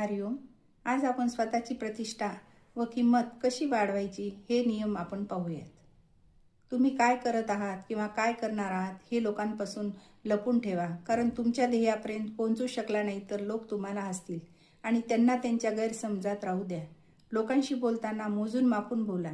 हरिओम. आज आपण स्वतःची प्रतिष्ठा व किंमत कशी वाढवायची हे नियम आपण पाहूयात. तुम्ही काय करत आहात किंवा काय करणार आहात हे लोकांपासून लपून ठेवा. कारण तुमच्या ध्येयापर्यंत पोहोचू शकला नाही तर लोक तुम्हाला हसतील आणि त्यांना त्यांच्या गैरसमजात राहू द्या. लोकांशी बोलताना मोजून मापून बोला.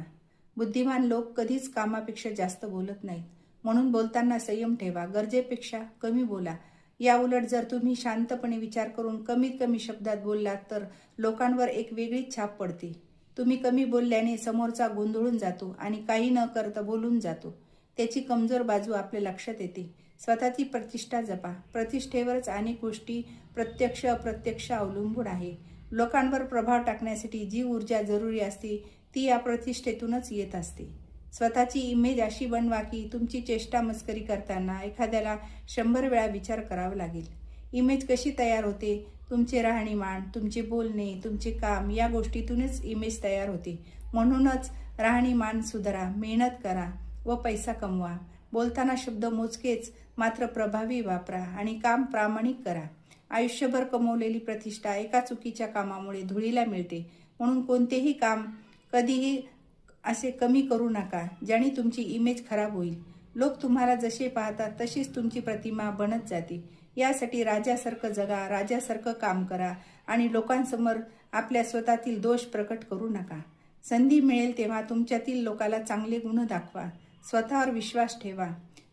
बुद्धिमान लोक कधीच कामापेक्षा जास्त बोलत नाहीत. म्हणून बोलताना संयम ठेवा. गरजेपेक्षा कमी बोला. या उलट जर तुम्ही शांतपणे विचार करून कमीत कमी शब्दात बोललात तर लोकांवर एक वेगळीच छाप पडते. तुम्ही कमी बोलल्याने समोरचा गोंधळून जातो आणि काही न करता बोलून जातो. त्याची कमजोर बाजू आपल्या लक्षात येते. स्वतःची प्रतिष्ठा जपा. प्रतिष्ठेवरच अनेक गोष्टी प्रत्यक्ष अप्रत्यक्ष अवलंबून आहे. लोकांवर प्रभाव टाकण्यासाठी जी ऊर्जा जरुरी असते ती या प्रतिष्ठेतूनच येत असते. स्वतःची इमेज अशी बनवा की तुमची चेष्टा मस्करी करताना एखाद्याला शंभर वेळा विचार करावा लागेल. इमेज कशी तयार होते? तुमचे राहणीमान तुमचे बोलणे तुमचे काम या गोष्टीतूनच इमेज तयार होते. म्हणूनच राहणीमान सुधारा मेहनत करा व पैसा कमवा. बोलताना शब्द मोजकेच मात्र प्रभावी वापरा आणि काम प्रामाणिक करा. आयुष्यभर कमवलेली प्रतिष्ठा एका चुकीच्या कामामुळे धुळीला मिळते. म्हणून कोणतेही काम कधीही असे कमी करू नका ज्याने तुमची इमेज खराब होईल. लोक तुम्हाला जसे पाहतात तशीच तुमची प्रतिमा बनत जाते. यासाठी राजासारखं जगा राजासारखं काम करा आणि लोकांसमोर आपल्या स्वतःतील दोष प्रकट करू नका. संधी मिळेल तेव्हा तुमच्यातील लोकाला चांगले गुण दाखवा. स्वतःवर विश्वास ठेवा.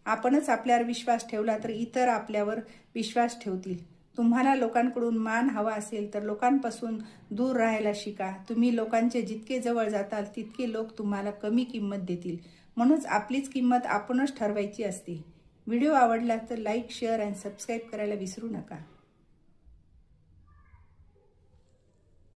आपणच आपल्यावर विश्वास ठेवला तर इतर आपल्यावर विश्वास ठेवतील. तुम्हाला लोकांकडून मान हवा असेल तर लोकांपासून दूर राहायला शिका. तुम्ही लोकांचे जितके जवळ जाताल तितके लोक तुम्हाला कमी किंमत देतील. म्हणूनच आपलीच किंमत आपणच ठरवायची असते. व्हिडिओ आवडला तर लाईक शेअर आणि सबस्क्राईब करायला विसरू नका.